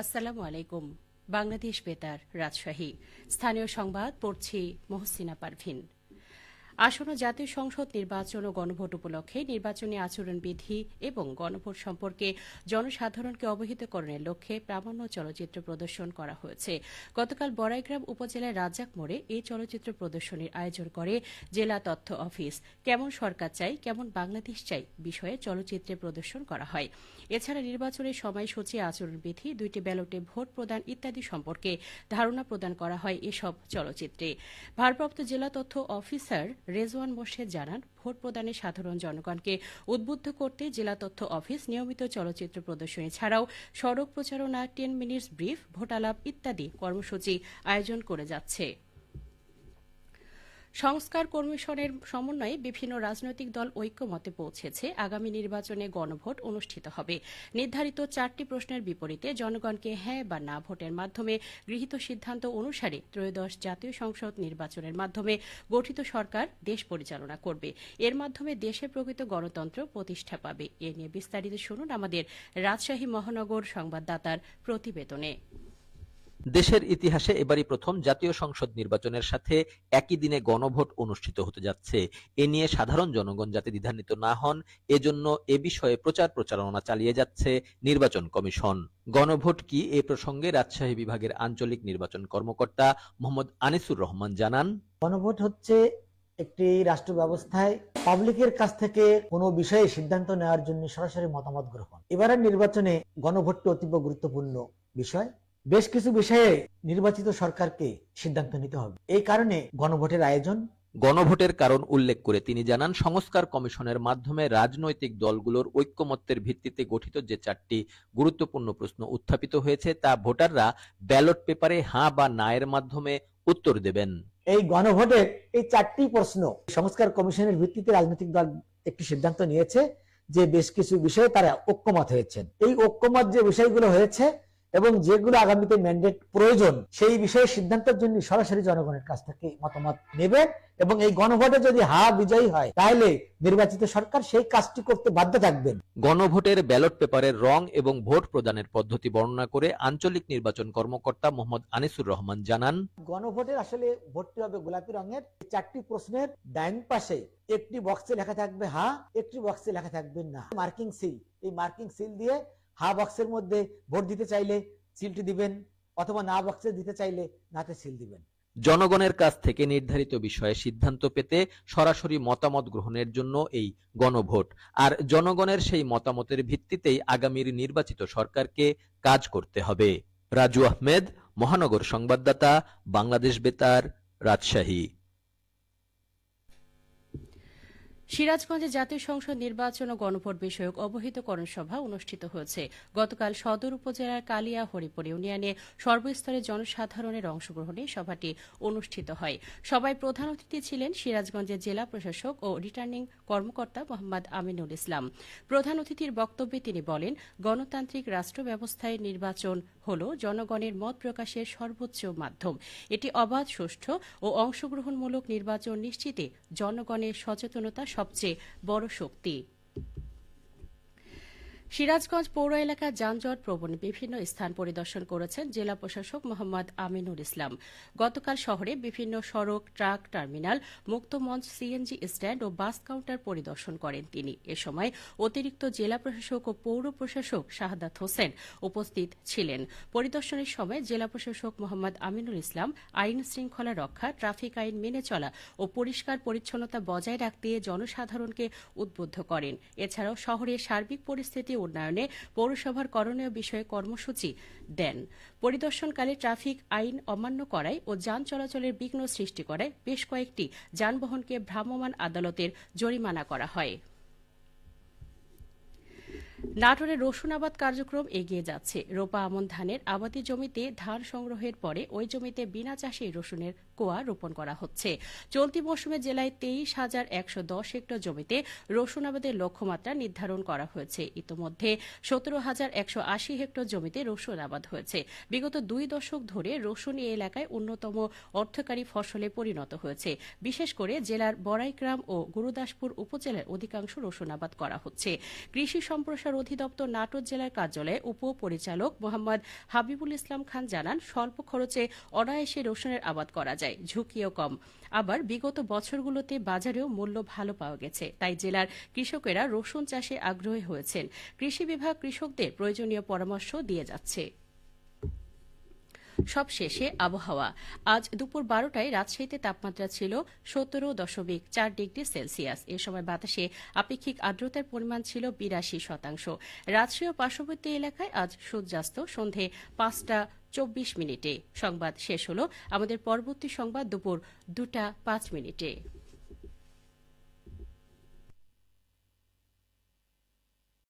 আসসালামু আলাইকুম। বাংলাদেশ বেতার রাজশাহী। স্থানীয় সংবাদ পড়ছি মহসিনা পারভিন। আসন্ন জাতীয় সংসদ নির্বাচন ও গণভোট উপলক্ষে নির্বাচনী আচরণবিধি এবং গণভোট সম্পর্কে জনসাধারণকে অবহিতকরণের লক্ষ্যে প্রামাণ্য চলচ্চিত্র প্রদর্শন করা হয়েছে। গতকাল বড়াইগ্রাম উপজেলার রাজ্জাক মোড়ে এই চলচ্চিত্র প্রদর্শনীর আয়োজন করে জেলা তথ্য অফিস। কেমন সরকার চাই, কেমন বাংলাদেশ চাই বিষয়ে চলচ্চিত্রে প্রদর্শন করা হয়। এছাড়া নির্বাচনের সময়সূচি, আচরণবিধি, দুইটি ব্যালটে ভোট প্রদান ইত্যাদি সম্পর্কে ধারণা প্রদান করা হয় এসব চলচ্চিত্রে। ভারপ্রাপ্ত জেলা তথ্য অফিসার রেজওয়ান মোর্শেদ জানান, ভোট প্রদানে সাধারণ জনগণকে উদ্বুদ্ধ করতে জেলা তথ্য অফিস নিয়মিত চলচ্চিত্র প্রদর্শনী ছাড়াও সড়ক প্রচারণা, টেন মিনিটস ব্রিফ, ভোটালাপ ইত্যাদি কর্মসূচি আয়োজন করে যাচ্ছে। সংস্কার কমিশনের সমন্বয়ে বিভিন্ন রাজনৈতিক দল ঐক্যমতে পৌঁছেছে। আগামী নির্বাচনে গণভোট অনুষ্ঠিত হবে। নির্ধারিত চারটি প্রশ্নের বিপরীতে জনগণকে হ্যাঁ বা না ভোটের মাধ্যমে গৃহীত সিদ্ধান্ত অনুসারে ত্রয়োদশ জাতীয় সংসদ নির্বাচনের মাধ্যমে গঠিত সরকার দেশ পরিচালনা করবে। এর মাধ্যমে দেশে প্রকৃত গণতন্ত্র প্রতিষ্ঠা পাবে। এ নিয়ে বিস্তারিত শুনুন আমাদের রাজশাহী মহানগর সংবাদদাতার প্রতিবেদনে। দেশের ইতিহাসে এবারই প্রথম জাতীয় সংসদ নির্বাচনের সাথে একই দিনে গণভোট অনুষ্ঠিত হতে যাচ্ছে। এ নিয়ে সাধারণ জনগণ যাতে দ্বিধান্বিত না হন, এজন্য এ বিষয়ে প্রচার প্রচারণা চালিয়ে যাচ্ছে নির্বাচন কমিশন। গণভোট কি এ প্রসঙ্গে রাজশাহী বিভাগের আঞ্চলিক নির্বাচন কর্মকর্তা মোহাম্মদ আনিসুর রহমান জানান। গণভোট হচ্ছে একটি রাষ্ট্র ব্যবস্থায় পাবলিকের কাছ থেকে কোনো বিষয়ে সিদ্ধান্ত নেওয়ার জন্য সরাসরি মতামত গ্রহণ। এবারের নির্বাচনে গণভোটটি অতীব গুরুত্বপূর্ণ বিষয়। বেশ কিছু বিষয়ে নির্বাচিত সরকারকে সিদ্ধান্ত নিতে হবে। এই কারণে গণভোটের আয়োজন। গণভোটের কারণ উল্লেখ করে তিনি জানান সংস্কার কমিশনের মাধ্যমে রাজনৈতিক দলগুলোর ঐক্যমত্যের ভিত্তিতে গঠিত যে চারটি গুরুত্বপূর্ণ প্রশ্ন উত্থাপিত হয়েছে তা ভোটাররা ব্যালট পেপারে হাঁ বা না এর মাধ্যমে উত্তর দেবেন। এই গণভোটের এই চারটি প্রশ্ন সংস্কার কমিশনের ভিত্তিতে রাজনৈতিক দল একটি সিদ্ধান্ত নিয়েছে যে বেশ কিছু বিষয়ে তারা ঐক্যমত হয়েছেন। এই ঐক্যমত যে বিষয়গুলো হয়েছে এবং যেগুলো আগামীতে ম্যান্ডেট প্রয়োজন সেই বিষয়ে সিদ্ধান্তের জন্য সরাসরি জনগণের কাছ থেকে মতামত নেবে এবং এই গণভোটে যদি হা বিজয়ী হয় তাহলে নির্বাচিত সরকার সেই কাজটি করতে বাধ্য থাকবেন। গণভোটের ব্যালট পেপারের রং এবং ভোট প্রদানের পদ্ধতি বর্ণনা করে আঞ্চলিক নির্বাচন কর্মকর্তা মোহাম্মদ আনিসুর রহমান জানান গণভোটের আসলে ভোটটি হবে গোলাপি রঙের। চারটি প্রশ্নের ডাইন পাশে একটি বক্সে লেখা থাকবে হা একটি বক্সে লেখা থাকবে না। মার্কিং সিল এই মার্কিং সিল দিয়ে হা বক্সের মধ্যে ভোট দিতে চাইলে সিলটি দিবেন অথবা না বক্সে দিতে চাইলে নাতে সিল দিবেন। জনগণের কাছ থেকে নির্ধারিত বিষয়ে সিদ্ধান্ত পেতে সরাসরি মতামত গ্রহণের জন্য এই গণভোট। আর জনগণের সেই মতামতের ভিত্তিতেই আগামীর নির্বাচিত সরকারকে কাজ করতে হবে। রাজু আহমেদ, মহানগর সংবাদদাতা, বাংলাদেশ বেতার, রাজশাহী। সিরাজগঞ্জে জাতীয় সংসদ নির্বাচন ও গণভোট বিষয়ক অবহিতকরণ সভা অনুষ্ঠিত হয়েছে। গতকাল সদর উপজেলার কালিয়া হরিপুর ইউনিয়নে সর্বস্তরের জনসাধারণের অংশগ্রহণে সভাটি অনুষ্ঠিত হয়। সভায় প্রধান অতিথি ছিলেন সিরাজগঞ্জের জেলা প্রশাসক ও রিটার্নিং কর্মকর্তা মোহাম্মদ আমিনুল ইসলাম। প্রধান অতিথির বক্তব্যে তিনি বলেন, গণতান্ত্রিক রাষ্ট্র ব্যবস্থায় নির্বাচন হল জনগণের মত প্রকাশের সর্বোচ্চ মাধ্যম। এটি অবাধ, সুষ্ঠু ও অংশগ্রহণমূলক নির্বাচন নিশ্চিতে জনগণের সচেতনতা সবচেয়ে বড় শক্তি। সিরাজগঞ্জ পৌর এলাকার যানজট প্রবণ বিভিন্ন স্থান পরিদর্শন করেছেন জেলা প্রশাসক মোহাম্মদ আমিনুল ইসলাম। গতকাল শহরে বিভিন্ন সড়ক, ট্রাক, টার্মিনাল, মুক্তমঞ্চ সিএনজি স্ট্যান্ড ও বাস কাউন্টার পরিদর্শন করেন তিনি। এ সময় অতিরিক্ত জেলা প্রশাসক ও পৌর প্রশাসক শাহাদাত হোসেন উপস্থিত ছিলেন। পরিদর্শনের সময় জেলা প্রশাসক মোহাম্মদ আমিনুল ইসলাম আইন শৃঙ্খলা রক্ষা, ট্রাফিক আইন মেনে চলা ও পরিষ্কার পরিচ্ছন্নতা বজায় রাখতে জনসাধারণকে উদ্বুদ্ধ করেন। এছাড়াও শহরের সার্বিক পরিস্থিতি উন্নয়নে পৌরসভার করণীয় বিষয়ে কর্মসূচি দেন। পরিদর্শনকালে ট্রাফিক আইন অমান্য করায় ও যান চলাচলের বিঘ্ন সৃষ্টি করায় বেশ কয়েকটি যানবাহনকে ভ্রাম্যমাণ আদালতের জরিমানা করা হয়। নাটোরে রসুন আবাদ কার্যক্রম এগিয়ে যাচ্ছে। রোপা আমন ধানের আবাদি জমিতে ধান সংগ্রহের পরে ওই জমিতে বিনা চাষে রসুনের কোয়া রোপণ করা হচ্ছে। চলতি মৌসুমে জেলায় তেইশ হাজার একশো দশ হেক্টর জমিতে রসুন আবাদের লক্ষ্যমাত্রা নির্ধারণ করা হয়েছে। ইতোমধ্যে সতেরো হাজার একশো আশি হেক্টর জমিতে রসুন আবাদ হয়েছে। বিগত দুই দশক ধরে রসুন এই এলাকায় অন্যতম অর্থকারী ফসলে পরিণত হয়েছে। বিশেষ করে জেলার বড়াইগ্রাম ও গুরুদাসপুর উপজেলার অধিকাংশ রসুন আবাদ করা হচ্ছে। কৃষি সম্প্রসারণ অধিদপ্তর নাটোর জেলার কার্যালয়ে উপ পরিচালক মোহাম্মদ হাবিবুল ইসলাম খান জানান, স্বল্প খরচে অনায়াসে রসুনের আবাদ করা যায়, ঝুঁকিও কম। আবার বিগত বছরগুলোতে বাজারেও মূল্য ভালো পাওয়া গেছে। তাই জেলার কৃষকেরা রসুন চাষে আগ্রহী হয়েছেন। কৃষি বিভাগ কৃষকদের প্রয়োজনীয় পরামর্শ দিয়ে যাচ্ছে। সবশেষে আবহাওয়া। আজ দুপুর বারোটায় রাজশাহীতে তাপমাত্রা ছিল সতেরো দশমিক চার ডিগ্রি সেলসিয়াস। এ সময় বাতাসে আপেক্ষিক আর্দ্রতার পরিমাণ ছিল বিরাশি শতাংশ। রাজশাহী ও পার্শ্ববর্তী এলাকায় আজ সূর্যাস্ত, সন্ধে পাঁচটা চব্বিশ মিনিটে। সংবাদ শেষ হল। আমাদের পরবর্তী সংবাদ দুপুর দুটা পাঁচ মিনিটে।